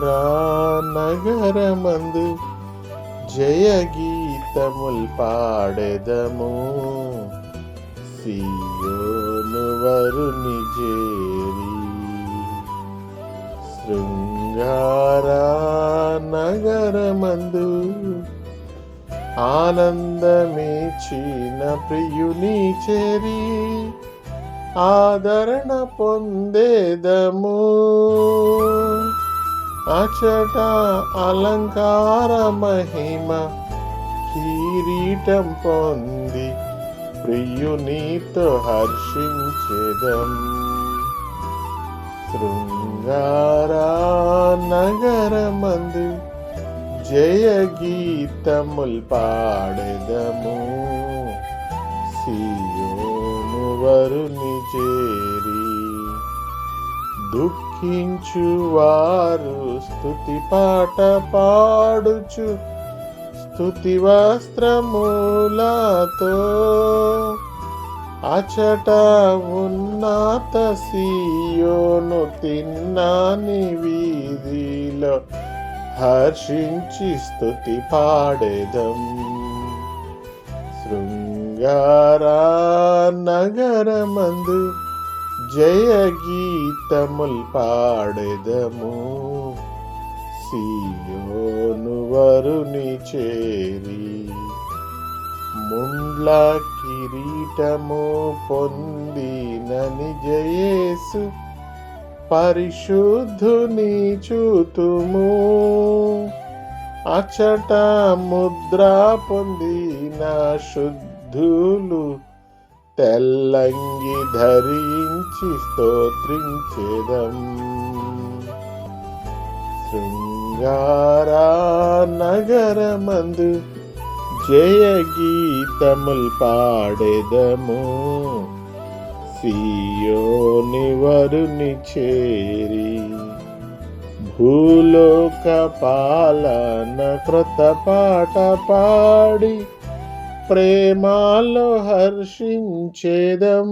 తారా నగరమందు జయ గీతముల్ పాడెదము. సీయోను వరుని జేరి శృంగార నగరమందు ఆనందమే చీన ప్రియుని చేరి ఆదరణ పొందేదము. అచట అలంకార మహిమ కిరీటం పొంది ప్రియునితో హర్షించెదం. శృంగారా నగరమందు జయ గీతముల్ పాడెదము. సియోను వరుని చేరి దుఃఖించువారు స్థుతి పాట పాడుచు స్థుతి వస్త్రములతో. అచట ఉన్నత సీయోను తిన్నాని వీధిలో హర్షించి స్థుతి పాడేదం. శృంగారా నగరమందు జయ గీతముల్ పాడెదము సీయోను వరుని చేరి ముండ్ల కిరీటము పొందినని జయేసు పరిశుద్ధుని చూతుము. అచట ముద్ర పొందిన శుద్ధులు తెల్లంగి ధరించి స్తోత్రించేదం. శృంగార నగరమందు జయ గీతముల్ పాడెదము. సియోని వరుని చేరి భూలోక పాలన కృత పాట పాడి ప్రేమాలో హర్షించేదం.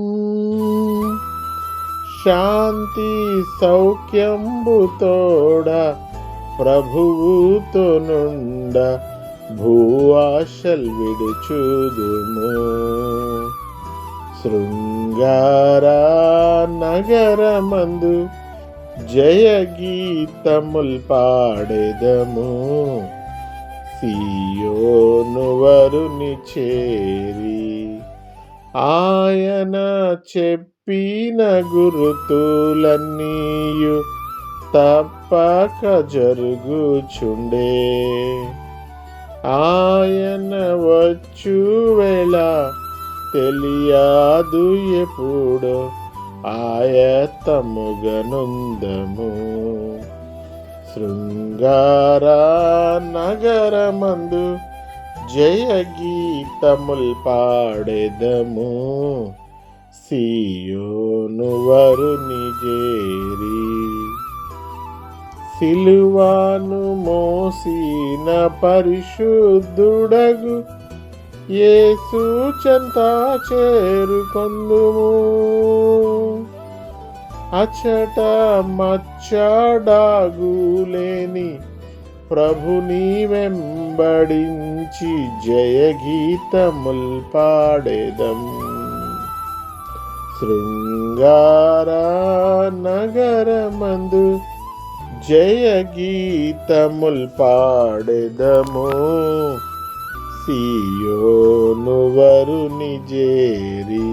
శాంతి సౌఖ్యంబుతోడ ప్రభువుతో నుండ భూఆశల్ విడుచుదుము. శృంగారా నగరమందు జయ గీతముల్ పాడెదము. సియోను వరుని చేరి ఆయన చెప్పిన గురుతులన్నీయు తప్పక జరుగుచుండే. ఆయన వచ్చు వేళ తెలియదు ఎప్పుడో ఆయత్తముగనుందము. శృంగార నగరమందు జయ గీతముల్ పాడెదము. సీయోను వరుని చేరి సిలువాను మోసిన పరిశుద్ధుడగు యేసు చెంత చేరుకొందుము అచట మచ్చడాగులేని ప్రభుని వెంబడించి జయ గీతముల్ పాడేదం శృంగార నగరమందు జయ గీతముల్ పాడెదము సీయోను వరుని జేరి